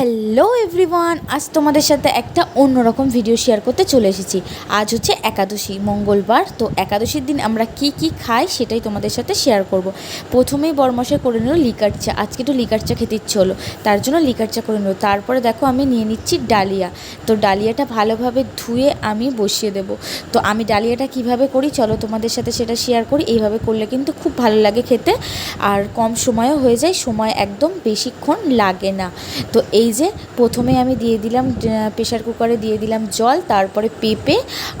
Hello everyone, আজ তোমাদের সাথে একটা অন্যরকম ভিডিও শেয়ার করতে চলে এসেছি। আজ হচ্ছে একাদশী, মঙ্গলবার, তো একাদশীর দিন আমরা কি কি খাই সেটাই তোমাদের সাথে শেয়ার করব। প্রথমেই বরমশাই করে নিল লিকার চা। আজকে একটু লিকার চা খেতে ইচ্ছে হলো, তার জন্য লিকার চা করে নিল। তারপরে দেখো আমি নিয়ে নিচ্ছি ডালিয়া। তো ডালিয়াটা ভালোভাবে ধুয়ে আমি বসিয়ে দেবো। তো আমি ডালিয়াটা কীভাবে করি চলো তোমাদের সাথে সেটা শেয়ার করি। এইভাবে করলে কিন্তু খুব ভালো লাগে খেতে। আর কম সময়ও হয়ে যায়, সময় একদম বেশিক্ষণ লাগে না। তো এই যে প্রথমে আমি দিয়ে দিলাম প্রেশার কুকারে দিয়ে দিলাম জল, তারপরে পেঁপে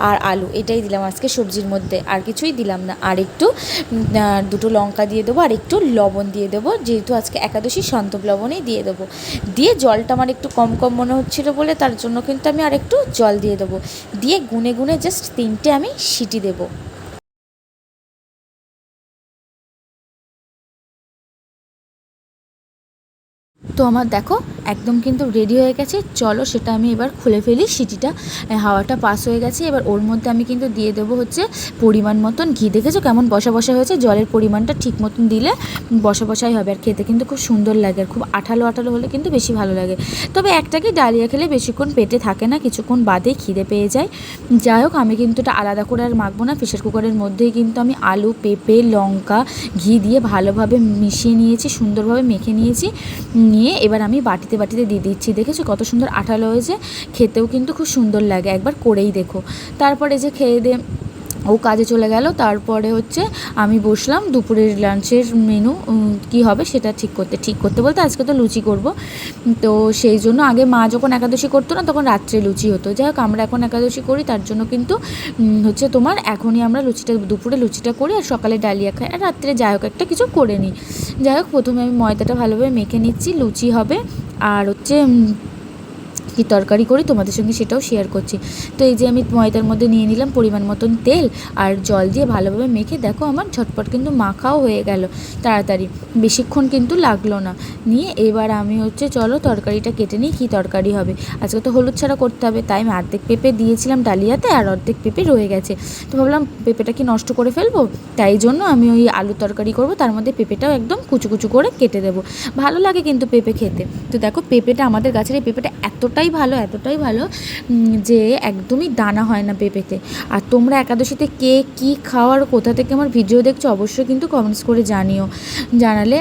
আর আলু। এটাই দিলাম আজকে সবজির মধ্যে। আর কিছুই দিলাম না। আর একটু দুটো লঙ্কা দিয়ে দেবো, আর একটু লবণ দিয়ে দেবো। যেহেতু আজকে একাদশী সন্তব লবণই দিয়ে দেবো। দিয়ে জলটা আমার একটু কম কম মনে হচ্ছিল বলে, তার জন্য কিন্তু আমি আর একটু জল দিয়ে দেবো। দিয়ে গুনে গুনে জাস্ট তিনটে আমি সিটি দেবো। তো আমার দেখো একদম কিন্তু রেডি হয়ে গেছে। চলো সেটা আমি এবার খুলে ফেলি, সিটিটা হাওয়াটা পাস হয়ে গেছে। এবার ওর মধ্যে আমি কিন্তু দিয়ে দেবো হচ্ছে পরিমাণ মতন ঘি। দেখেছ কেমন বসা বসা হয়েছে? জলের পরিমাণটা ঠিক মতন দিলে বসা বসাই হবে। আর খেতে কিন্তু খুব সুন্দর লাগে। আর খুব আঠালো আঠালো হলে কিন্তু বেশি ভালো লাগে। তবে একটাকে ডালিয়া খেলে বেশিক্ষণ পেটে থাকে না। কিছুক্ষণ বাদেই খিদে পেয়ে যায়। যাই হোক, আমি কিন্তু এটা আলাদা করে আর মাখবো না। প্রেশার কুকারের মধ্যেই কিন্তু আমি আলু, পেঁপে, লঙ্কা ঘি দিয়ে ভালোভাবে মিশিয়ে নিয়েছি, সুন্দরভাবে মেখে নিয়েছি। নিয়ে এবার আমি বাটিতে বাটিতে দিয়ে দিচ্ছি। দেখেছ কত সুন্দর আঠালো হয়েছে? খেতেও কিন্তু খুব সুন্দর লাগে। একবার করেই দেখো। তারপরে যে খেয়ে দিয়ে ও কাজে চলে গেল। তারপরে হচ্ছে আমি বসলাম, দুপুরের লাঞ্চের মেনু কি হবে সেটা ঠিক করতে ঠিক করতে বলতে আজকে তো লুচি করব। তো সেই জন্য আগে মা যখন একাদশী করতো না, তখন রাত্রে লুচি হতো। যাই হোক, আমরা এখন একাদশী করি, তার জন্য কিন্তু হচ্ছে তোমার এখনই আমরা লুচিটা, দুপুরে লুচিটা করি আর সকালে ডালিয়া খাই। আর রাত্রে যাই হোক, একটা কিছু করে নিই। যাই হোক, প্রথমে আমি ময়দাটা ভালোভাবে মেখে নিচ্ছি, লুচি হবে। আর হচ্ছে কি তরকারি করি তোমাদের সঙ্গে সেটাও শেয়ার করছি। তো এই যে আমি ময়দার মধ্যে নিয়ে নিলাম পরিমাণ মতন তেল আর জল দিয়ে ভালোভাবে মেখে দেখো আমার ঝটপট কিন্তু মাখাও হয়ে গেল তাড়াতাড়ি। বেশিক্ষণ কিন্তু লাগল না। নিয়ে এবার আমি হচ্ছে চলো তরকারিটা কেটে নিই, কী তরকারি হবে? আজকে তো হলুদ ছাড়া করতে হবে, তাই আমি অর্ধেক পেঁপে দিয়েছিলাম ডালিয়াতে আর অর্ধেক পেঁপে রয়ে গেছে। তো ভাবলাম পেঁপেটা কি নষ্ট করে ফেলব? তাই জন্য আমি ওই আলু তরকারি করব, তার মধ্যে পেঁপেটাও একদম কুচু কুচু করে কেটে দেবো। ভালো লাগে কিন্তু পেঁপে খেতে। তো দেখো পেঁপেটা আমাদের গাছের এই পেঁপেটা এতটাই ভালো এতটাই ভালো যে একদমই দানা হয় না পেঁপেতে। আর তোমরা একাদশীতে কে কী খাও আর কোথা থেকে আমার ভিডিও দেখছ অবশ্যই কিন্তু কমেন্টস করে জানিও। জানালে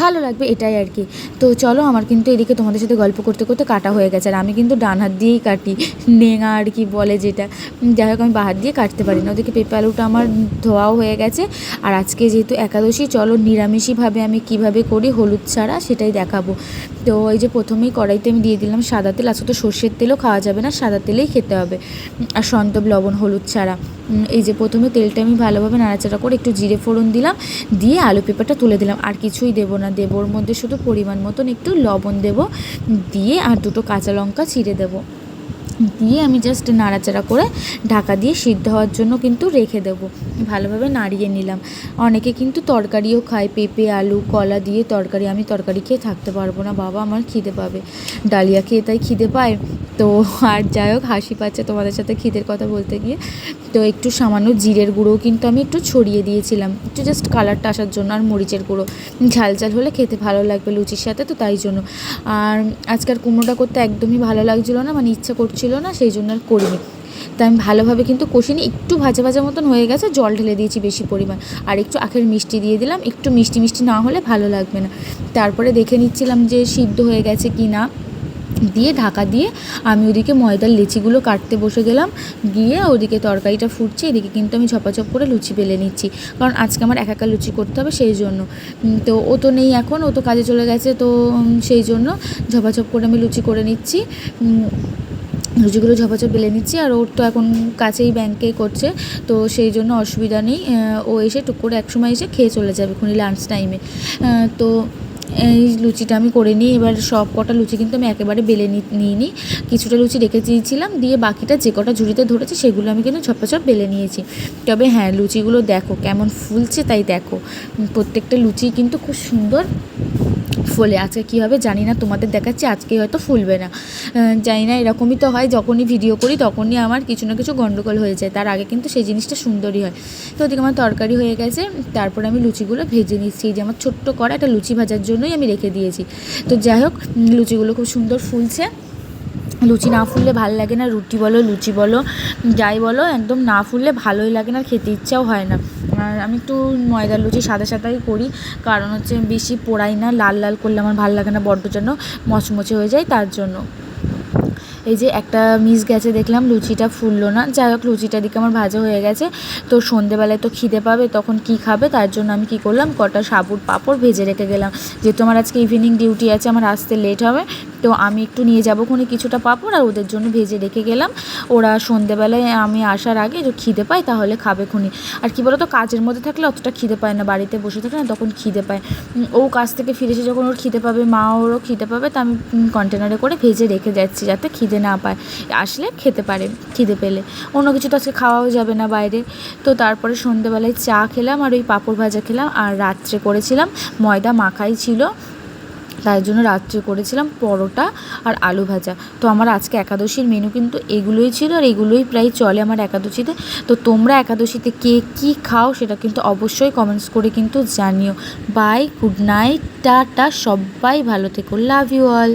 ভালো লাগবে এটাই আর কি। তো চলো আমার কিন্তু এদিকে তোমাদের সাথে গল্প করতে করতে কাটা হয়ে গেছে আর আমি কিন্তু ডান হাত দিয়েই কাটি, নেঙা আর কি বলে যেটা। যাই হোক আমি বাহাত দিয়ে কাটতে পারি না, ওদিকে পেঁপে আলুটা আমার ধোয়াও হয়ে গেছে। আর আজকে যেহেতু একাদশী, চলো নিরামিষইভাবে আমি কীভাবে করি হলুদ ছাড়া সেটাই দেখাবো। তো এই যে প্রথমেই কড়াইতে আমি দিয়ে দিলাম সাদা তেল, আজকে তো সর্ষের তেলও খাওয়া যাবে না, সাদা তেলেই খেতে হবে। আর সন্তব লবণ হলুদ ছাড়া। এই যে প্রথমে তেলটা আমি ভালোভাবে নাড়াচাড়া করে একটু জিরে ফোড়ন দিলাম, দিয়ে আলু পেঁপেটা তুলে দিলাম। আর কিছুই দেবো না। দেবো ওর মধ্যে শুধু পরিমাণ মতন একটু লবণ দেব, দিয়ে আর দুটো কাঁচা লঙ্কা ছিঁড়ে দেবো। দিয়ে আমি জাস্ট নাড়াচাড়া করে ঢাকা দিয়ে সিদ্ধ হওয়ার জন্য কিন্তু রেখে দেবো। ভালোভাবে নাড়িয়ে নিলাম। অনেকে কিন্তু তরকারিও খায়, পেঁপে, আলু, কলা দিয়ে তরকারি। আমি তরকারি খেয়ে থাকতে পারব না, বাবা আমার খিদে পাবে। ডালিয়া খেয়ে তাই খিদে পায়। তো আর যাই হোক, হাসি পাচ্ছে তোমাদের সাথে খিদের কথা বলতে গিয়ে। তো একটু সামান্য জিরের গুঁড়োও কিন্তু আমি একটু ছড়িয়ে দিয়েছিলাম। একটু জাস্ট কালারটা আসার জন্য আর মরিচের গুঁড়ো। ঝাল ঝাল হলে খেতে ভালো লাগবে লুচির সাথে, তো তাই জন্য। আর আজকাল কুমড়োটা করতে একদমই ভালো লাগছিল না মানে ইচ্ছা করছিল না, সেই জন্য আর করিনি। তাই আমি ভালোভাবে কিন্তু কষিনি, একটু ভাজা ভাজা মতন হয়ে গেছে, জল ঢেলে দিয়েছি বেশি পরিমাণ। আর একটু আখের মিষ্টি দিয়ে দিলাম, একটু মিষ্টি মিষ্টি না হলে ভালো লাগবে না। তারপরে দেখে নিচ্ছিলাম যে সিদ্ধ হয়ে গেছে কি না। দিয়ে ঢাকা দিয়ে আমি ওদিকে ময়দার লিচিগুলো কাটতে বসে গেলাম, গিয়ে ওদিকে তরকারিটা ফুটছে, এদিকে কিন্তু আমি ঝপাঝপ করে লুচি বেলে নিচ্ছি। কারণ আজকে আমার একা একা লুচি করতে হবে সেই জন্য। তো ও তো নেই এখন, ও তো কাজে চলে গেছে, তো সেই জন্য ঝপাঝপ করে আমি লুচি করে নিচ্ছি। লুচিগুলো ঝপাঝপ বেলে নিচ্ছি আর ওর তো এখন কাছেই ব্যাংকে করছে, তো সেই জন্য অসুবিধা নেই ও এসে টুক করে একসময় এসে খেয়ে চলে যাবে খুনি লাঞ্চ টাইমে তো এই লুচিটা আমি করে নিই, এবার সব কটা লুচি কিন্তু আমি একেবারে বেলে নিয়ে নিই কিছুটা লুচি রেখে দিয়েছিলাম, দিয়ে বাকিটা যে কটা ঝুড়িতে ধরেছে সেগুলো আমি কিন্তু ঝপাঝপ বেলে নিয়েছি। তবে হ্যাঁ লুচিগুলো দেখো কেমন ফুলছে তাই দেখো। প্রত্যেকটা লুচি কিন্তু খুব সুন্দর ফোলে। আজকে কী হবে জানি না, তোমাদের দেখাচ্ছি, আজকে হয়তো ফুলবে না। জানি না, এরকমই তো হয়, যখনই ভিডিও করি তখনই আমার কিছু না কিছু গণ্ডগোল হয়ে যায়। তার আগে কিন্তু সেই জিনিসটা সুন্দরই হয়। তো ওদিকে আমার তরকারি হয়ে গেছে, তারপরে আমি লুচিগুলো ভেজে নিচ্ছি। যে আমার ছোট্ট করা একটা লুচি ভাজার জন্যই আমি রেখে দিয়েছি। তো যাই হোক লুচিগুলো খুব সুন্দর ফুলছে। লুচি না ফুললে ভালো লাগে না। রুটি বলো, লুচি বলো, যাই বলো, একদম না ফুললে ভালোই লাগে না খেতে ইচ্ছাও হয় না। আর আমি একটু ময়দার লুচি সাদা সাদাই করি, কারণ হচ্ছে বেশি পোড়াই না, লাল লাল করলে আমার ভালো লাগে না, বড্ড যেন মচমচে হয়ে যায় তার জন্য। এই যে একটা মিস গেছে, দেখলাম লুচিটা ফুললো না। যাই হোক, লুচিটা দিকে আমার ভাজা হয়ে গেছে। তো সন্ধেবেলায় তো খিদে পাবে, তখন কি খাবে, তার জন্য আমি কি করলাম, কটা সাবুর পাঁপড় ভেজে রেখে গেলাম। যেহেতু আমার আজকে ইভিনিং ডিউটি আছে, আমার আসতে লেট হবে তো আমি একটু নিয়ে যাব খুনি, কিছুটা পাঁপড় আর ওদের জন্য ভেজে রেখে গেলাম। ওরা সন্ধেবেলায় আমি আসার আগে যদি খিদে পায়, তাহলে খাবে খুনি। আর কি বলতো, কাজের মধ্যে থাকলে অতটা খিদে পায় না, বাড়িতে বসে থাকে না তখন খিদে পায়। ও কাজ থেকে ফিরে এসে যখন ওর খিদে পাবে, মা ওরও খিদে পাবে, তা আমি কন্টেনারে করে ভেজে রেখে যাচ্ছি যাতে খিদে না পায়। আসলে খেতে পারে, খিদে পেলে। অন্য কিছু তো আজকে খাওয়াও যাবে না বাইরে। তো তারপরে সন্ধেবেলায় চা খেলাম আর ওই পাঁপড় ভাজা খেলাম। আর রাত্রে করেছিলাম ময়দা মাখাই ছিল। তাই জন্য রাত্রে করেছিলাম পরোটা আর আলু ভাজা। তো আমার আজকে একাদশীর মেনু কিন্তু এগুলোই ছিল আর এগুলোই প্রায় চলে আমার একাদশীতে। তো তোমরা একাদশীতে কে কী খাও সেটা কিন্তু অবশ্যই কমেন্টস করে কিন্তু জানিও। বাই গুড নাইট টাটা, সবাই ভালো থেকো লাভ ইউ অল